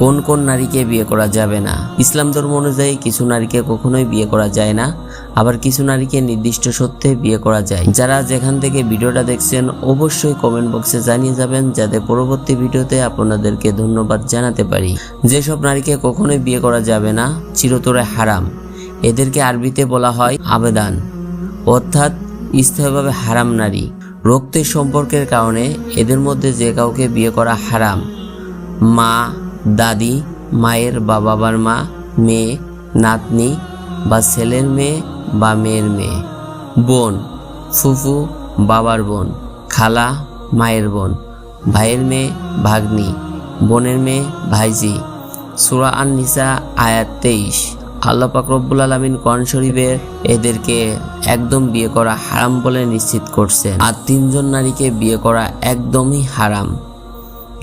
কোন কোন নারীকে বিয়ে করা যাবে না? ইসলাম ধর্ম অনুযায়ী কিছু নারীকে কখনোই বিয়ে করা যায় না, আবার কিছু নারীকে নির্দিষ্ট সত্ত্বে বিয়ে করা যায়। যারা যেখান থেকে ভিডিওটা দেখছেন, অবশ্যই কমেন্ট বক্সে জানিয়ে যাবেন, যাতে পরবর্তী ভিডিওতে আপনাদেরকে ধন্যবাদ জানাতে পারি। যেসব নারীকে কখনোই বিয়ে করা যাবে না, চিরতরে হারাম। এদেরকে আরবিতে বলা হয় আবেদান, অর্থাৎ স্থায়ীভাবে হারাম নারী। রক্তের সম্পর্কের কারণে এদের মধ্যে যে কাউকে বিয়ে করা হারাম, মা দাদি, মায়ের বা বাবার মা, মেয়ে, নাতনি বা ছেলের মেয়ে বা মেয়ের মেয়ে। বোন, ফুফু, বাবার বোন, খালা, মায়ের বোন, ভাইয়ের মেয়ে, ভাগ্নি, বোনের মেয়ে, ভাইজি। সুরা আন নিসা আয়াত তেইশ। আল্লাহ পাক রব্বুল আলমিন কোরআন শরীফের এদেরকে একদম বিয়ে করা হারাম বলে নিশ্চিত করছেন। আর তিনজন নারীকে বিয়ে করা একদমই হারাম।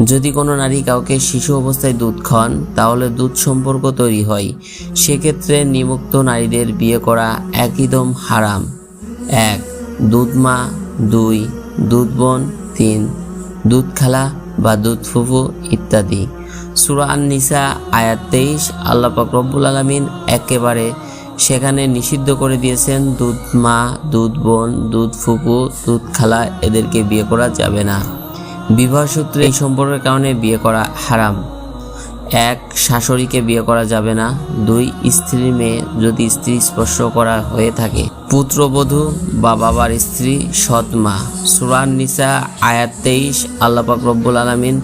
যদি কোনো নারী কাউকে শিশু অবস্থায় দুধ খান তাহলে দুধ সম্পর্ক তৈরি হয়। সেক্ষেত্রে নিমুক্ত নারীদের বিয়ে করা একদম হারাম। এক, দুধ মা, দুই, দুধ বোন, তিন, দুধ খালা বা দুধ ফুফু ইত্যাদি। সুরা নিসা আয়াত তেইশ আল্লাপাক রব্বুল আলমিন একেবারে সেখানে নিষিদ্ধ করে দিয়েছেন, দুধ মা, দুধ বোন, দুধ ফুপু দুধ খালা এদেরকে বিয়ে করা যাবে না। বিবাহ সূত্রে এই সম্পর্কের কারণে বিয়ে করা হারাম। এক, শাশুড়িকে বিয়ে করা যাবে না। দুই, স্ত্রীর মেয়ে যদি স্ত্রী স্পর্শ করা হয়ে থাকে। পুত্রবধূ বা বাবার স্ত্রী সৎ মা। সুরান নিসা আয়াত তেইশ আল্লাপাক রব্বুল আলমিন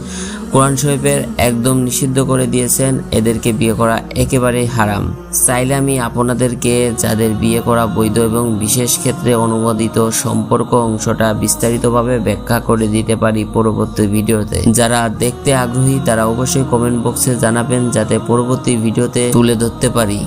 কোরআন শরীফের একদম নিষিদ্ধ করে দিয়েছেন এদেরকে বিয়ে করা একেবারেই হারাম। চাইলে আমি আপনাদেরকে যাদের বিয়ে করা বৈধ এবং বিশেষ ক্ষেত্রে অনুমোদিত সম্পর্ক অংশটা বিস্তারিতভাবে ব্যাখ্যা করে দিতে পারি পরবর্তী ভিডিওতে। যারা দেখতে আগ্রহী তারা অবশ্যই কমেন্ট বক্সে জানাবেন যাতে পরবর্তী ভিডিওতে তুলে ধরতে পারি।